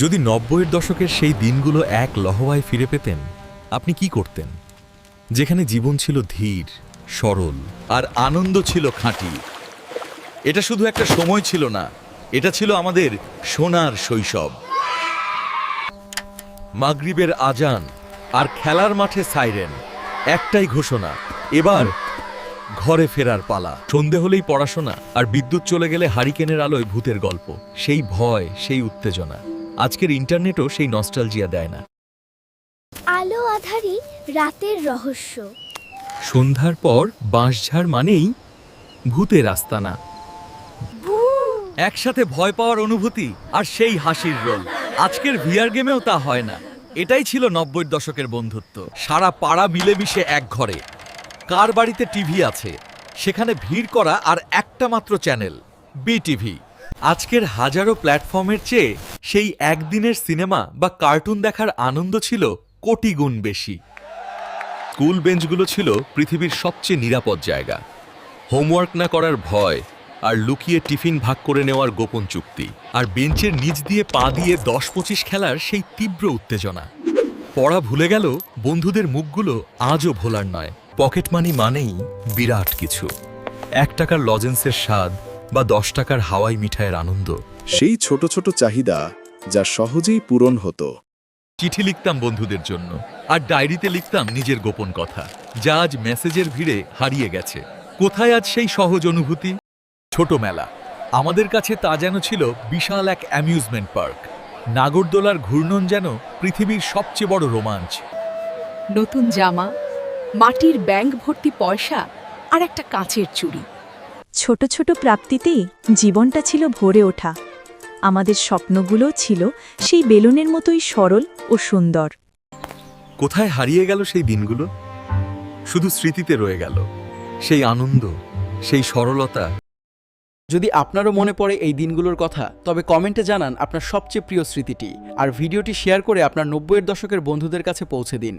যদি নব্বইয়ের দশকের সেই দিনগুলো এক লহবায় ফিরে পেতেন, আপনি কি করতেন? যেখানে জীবন ছিল ধীর, সরল আর আনন্দ ছিল খাঁটি। এটা শুধু একটা সময় ছিল না, এটা ছিল আমাদের সোনার শৈশব। মাগরিবের আজান আর খেলার মাঠে সাইরেন, একটাই ঘোষণা, এবার ঘরে ফেরার পালা। সন্ধে হলেই পড়াশোনা আর বিদ্যুৎ চলে গেলে হারিকেনের আলোয় ভূতের গল্প, সেই ভয়, সেই উত্তেজনা। আজকের ইন্টারনেটও সেই নস্টালজিয়া দেয় না। আলো আধারি রাতের রহস্য। সন্ধ্যার পর বাঁশঝাড় মানেই ভূতের আস্তানা। একসাথে ভয় পাওয়ার অনুভূতি আর সেই হাসির রোল। আজকের ভিআর গেমেও তা হয় না। এটাই ছিল নব্বই দশকের বন্ধুত্ব। সারা পাড়া মিলেমিশে এক ঘরে। কার বাড়িতে টিভি আছে? সেখানে ভিড় করা আর একটা মাত্র চ্যানেল বিটিভি। আজকের হাজারো প্ল্যাটফর্মের চেয়ে সেই একদিনের সিনেমা বা কার্টুন দেখার আনন্দ ছিল কোটি গুণ বেশি। স্কুল বেঞ্চগুলো ছিল পৃথিবীর সবচেয়ে নিরাপদ জায়গা। হোমওয়ার্ক না করার ভয় আর লুকিয়ে টিফিন ভাগ করে নেওয়ার গোপন চুক্তি। আর বেঞ্চের নিচ দিয়ে পা দিয়ে দশ পঁচিশ খেলার সেই তীব্র উত্তেজনা। পড়া ভুলে গেল, বন্ধুদের মুখগুলো আজও ভোলার নয়। পকেট মানি মানেই বিরাট কিছু। এক টাকার লজেন্সের স্বাদ বা দশ টাকার হাওয়াই মিঠাইয়ের আনন্দ। সেই ছোট ছোট চাহিদা যা সহজেই পূরণ হতো। চিঠি লিখতাম বন্ধুদের জন্য আর ডায়েরিতে লিখতাম নিজের গোপন কথা যা আজ মেসেজের ভিড়ে হারিয়ে গেছে। কোথায় আজ সেই সহজ অনুভূতি? ছোট মেলা। আমাদের কাছে তা যেন ছিল বিশাল এক অ্যামিউজমেন্ট পার্ক। নাগরদোলার ঘূর্ণন যেন পৃথিবীর সবচেয়ে বড় রোমাঞ্চ। নতুন জামা মাটির ব্যাংক ভর্তি পয়সা আর একটা কাঁচের চুড়ি। ছোট ছোট প্রাপ্তিতেই জীবনটা ছিল ভরে ওঠা। আমাদের স্বপ্নগুলো ছিল সেই বেলুনের মতোই সরল ও সুন্দর। কোথায় হারিয়ে গেল সেই দিনগুলো? শুধু স্মৃতিতে রয়ে গেল। সেই আনন্দ সেই সরলতা। যদি আপনারও মনে পড়ে এই দিনগুলোর কথা তবে কমেন্টে জানান আপনার সবচেয়ে প্রিয় স্মৃতিটি। আর ভিডিওটি শেয়ার করে আপনার নব্বইয়ের দশকের বন্ধুদের কাছে পৌঁছে দিন।